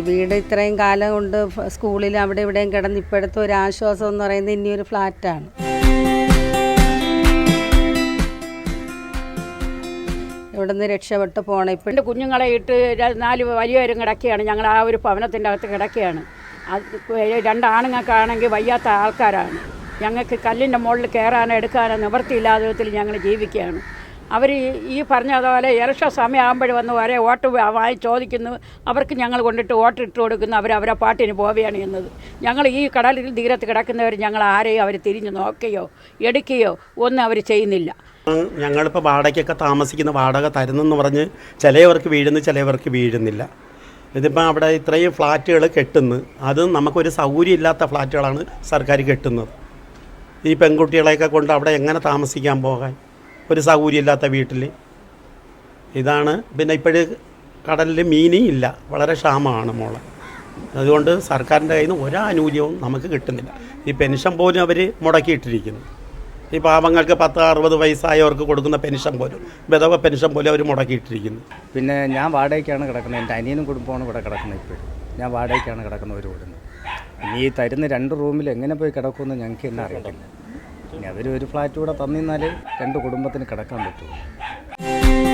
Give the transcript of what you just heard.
വീട് ഇത്രയും കാലം കൊണ്ട് സ്കൂളിൽ അവിടെ ഇവിടെയും കിടന്ന് ഇപ്പോഴത്തെ ഒരു ആശ്വാസം എന്ന് പറയുന്നത് ഇനിയൊരു ഫ്ലാറ്റാണ്. ഇവിടെ നിന്ന് രക്ഷപ്പെട്ട് പോകണം ഇപ്പം എന്റെ കുഞ്ഞുങ്ങളെ ഇട്ട് നാല് വലിയവരും കിടക്കുകയാണ്. ഞങ്ങൾ ആ ഒരു ഭവനത്തിന്റെ അകത്ത് കിടക്കുകയാണ്. അത് രണ്ട് ആണുങ്ങൾക്കാണെങ്കിൽ വയ്യാത്ത ആൾക്കാരാണ്. ഞങ്ങൾക്ക് കല്ലിന്റെ മുകളിൽ കയറാനോ എടുക്കാനോ നിവൃത്തിയില്ലാത്ത വിധത്തിൽ ഞങ്ങൾ ജീവിക്കുകയാണ്. അവർ ഈ പറഞ്ഞതുപോലെ ഇലക്ഷൻ സമയമാകുമ്പോൾ വന്ന് വരെ വോട്ട് വാങ്ങി ചോദിക്കുന്നു. അവർക്ക് ഞങ്ങൾ കൊണ്ടിട്ട് വോട്ട് ഇട്ട് കൊടുക്കുന്നു. അവർ അവരെ പാട്ടിന് പോവുകയാണ് എന്നത് ഞങ്ങൾ ഈ കടലിൽ തീരത്ത് കിടക്കുന്നവർ ഞങ്ങൾ ആരെയും അവർ തിരിഞ്ഞ് നോക്കുകയോ എടുക്കുകയോ ഒന്നും അവർ ചെയ്യുന്നില്ല. ഞങ്ങളിപ്പോൾ വാടകയ്ക്കൊക്കെ താമസിക്കുന്ന വാടക തരുന്നെന്ന് പറഞ്ഞ് ചിലവർക്ക് വീഴുന്നു ചിലവർക്ക് വീഴുന്നില്ല. ഇതിപ്പോൾ അവിടെ ഇത്രയും ഫ്ലാറ്റുകൾ കെട്ടുന്നു. അത് നമുക്കൊരു സൗകര്യം ഇല്ലാത്ത ഫ്ലാറ്റുകളാണ് സർക്കാർ കെട്ടുന്നത്. ഈ പെൺകുട്ടികളെയൊക്കെ കൊണ്ട് അവിടെ എങ്ങനെ താമസിക്കാൻ പോകാൻ? ഒരു സൗകര്യം ഇല്ലാത്ത വീട്ടിൽ ഇതാണ് പിന്നെ ഇപ്പോഴ് കടലിൽ മീനേ ഇല്ല. വളരെ ക്ഷാമമാണ് മോളെ. അതുകൊണ്ട് സർക്കാരിന്റെ കയ്യിൽ നിന്ന് ഒരാനുകൂല്യവും നമുക്ക് കിട്ടുന്നില്ല. ഈ പെൻഷൻ പോലും അവർ മുടക്കിയിട്ടിരിക്കുന്നു. ഈ പാവങ്ങൾക്ക് പത്ത് അറുപത് വയസ്സായവർക്ക് കൊടുക്കുന്ന പെൻഷൻ പോലും വിധവ പെൻഷൻ പോലും അവർ മുടക്കിയിട്ടിരിക്കുന്നു. പിന്നെ ഞാൻ വാടകയ്ക്കാണ് കിടക്കുന്നത്. എന്റെ അനിയനും കുടുംബമാണ് ഇവിടെ കിടക്കുന്നത് ഇപ്പോഴും. ഞാൻ വാടകയ്ക്കാണ് കിടക്കുന്നത് ഒരു വീടിന്. ഇനി ഈ തരുന്ന രണ്ട് റൂമിൽ എങ്ങനെ പോയി കിടക്കുമെന്ന് ഞങ്ങൾക്ക് എന്നെ ഇനി അവർ ഒരു ഫ്ലാറ്റ് കൂടെ തന്നിരുന്നാൽ രണ്ട് കുടുംബത്തിന് കിടക്കാൻ പറ്റുള്ളൂ